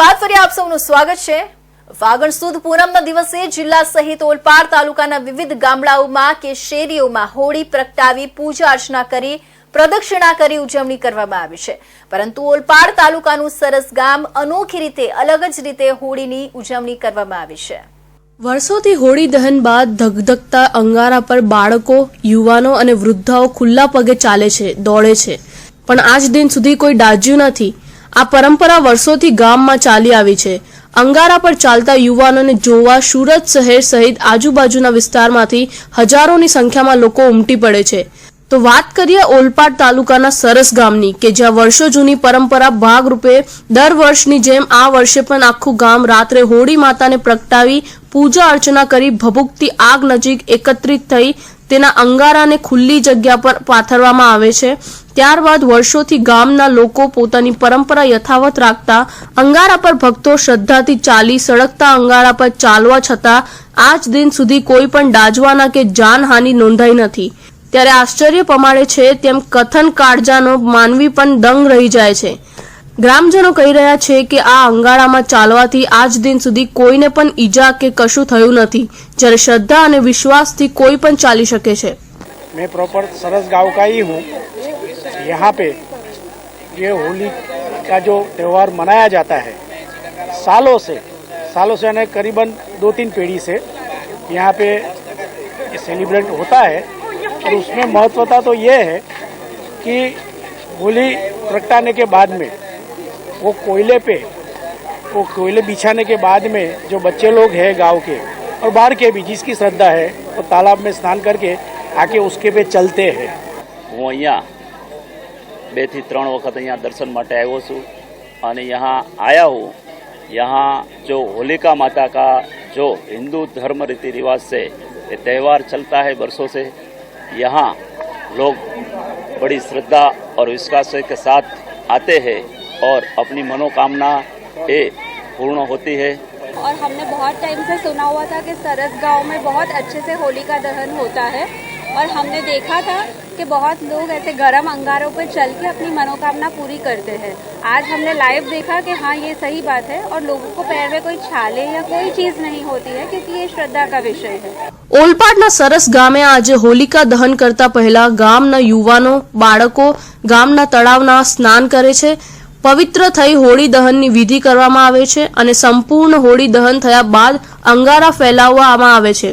બાદ ફરી આપ સૌનું સ્વાગત છે. ફાગણ સુદ પૂનમના દિવસે જિલ્લા સહિત ઓલપાડ તાલુકાના વિવિધ ગામડાઓમાં કે શેરીઓમાં હોળી પ્રગટાવી પૂજા અર્ચના કરી, પ્રદક્ષિણા કરી ઉજવણી કરવામાં આવી છે. પરંતુ ઓલપાડ તાલુકાનું સરસ ગામ અનોખી રીતે, અલગ જ રીતે હોળીની ઉજવણી કરવામાં આવી છે. વર્ષોથી હોળી દહન બાદ ધગધગતા અંગારા પર બાળકો, યુવાનો અને વૃદ્ધાઓ ખુલ્લા પગે ચાલે છે, દોડે છે. પણ આજ દિન સુધી કોઈ ડાજ્યું નથી. આ પરંપરા વર્ષોથી ગામમાં ચાલી આવી છે. અંગારા પર ચાલતા યુવાનોને જોવા સુરત શહેર સહિત આજુબાજુના વિસ્તારમાંથી હજારોની સંખ્યામાં લોકો ઉમટી પડે છે. તો વાત કરીએ ઓલપાડ તાલુકાના સરસ ગામની, કે જ્યાં વર્ષો જૂની પરંપરા ભાગરૂપે દર વર્ષની જેમ આ વર્ષે પણ આખું ગામ રાત્રે હોળી માતાને પ્રગટાવી પૂજા અર્ચના કરી ભભૂકતી આગ નજીક એકત્રિત થઈ તેના અંગારાને ખુલ્લી જગ્યા પર પાથરવામાં આવે છે. ત્યારબાદ વર્ષોથી ગામના લોકો પોતાની પરંપરા યથાવત રાખતા અંગારા પર ભક્તો શ્રદ્ધાથી ચાલી સળગતા અંગારા પર ચાલવા છતાં આજ દિન સુધી કોઈ પણ ડાજવાના કે જાનહાનિ નોંધાઈ નથી. ત્યારે આશ્ચર્ય પમાડે છે તેમ કથન કાળજાનો માનવી પણ દંગ રહી જાય છે. ગ્રામજનો કહી રહ્યા છે કે આ અંગારામાં ચાલવાથી આજ દિન સુધી કોઈને પણ ઈજા કે કશું થયું નથી જ્યારે શ્રદ્ધા અને વિશ્વાસથી કોઈ પણ ચાલી શકે છે मैं प्रॉपर सरस गांव का ही हूँ यहाँ पे ये होली का जो त्यौहार मनाया जाता है सालों से सालों से यानी करीबन दो तीन पीढ़ी से यहाँ पे सेलिब्रेट होता है और उसमें महत्वता तो ये है कि होली प्रगटाने के बाद में वो कोयले पे वो कोयले बिछाने के बाद में जो बच्चे लोग हैं गांव के और बाहर के भी जिसकी श्रद्धा है वो तालाब में स्नान करके आके उसके पे चलते हैं હું અહીંયા બેથી ત્રણ વખત અહીંયા દર્શન માટે આવ્યો છું અને यहाँ आया हूँ यहाँ जो होलिका माता का जो हिंदू धर्म रीति रिवाज से ये त्यौहार चलता है वर्षों से यहाँ लोग बड़ी श्रद्धा और विश्वास के साथ आते हैं और अपनी मनोकामना ये पूर्ण होती है और हमने बहुत टाइम से सुना हुआ था कि सरस गांव में बहुत अच्छे से होली का दहन होता है और हमने देखा था कि बहुत लोग ऐसे गर्म अंगारों पर चल के अपनी मनोकामना पूरी करते हैं आज हमने लाइव देखा कि हाँ ये सही बात है और लोगों को पैर में कोई छाले या कोई चीज़ नहीं होती है क्योंकि ये श्रद्धा का विषय है ઓલપાડના સરસ ગામે આજે હોલિકા દહન કરતા પહેલા ગામના યુવાનો બાળકો ગામના તળાવના સ્નાન કરે છે પવિત્ર થઈ હોળી દહનની વિધિ કરવામાં આવે છે અને સંપૂર્ણ હોળી દહન થયા બાદ અંગારા ફેલાવવામાં આવે છે.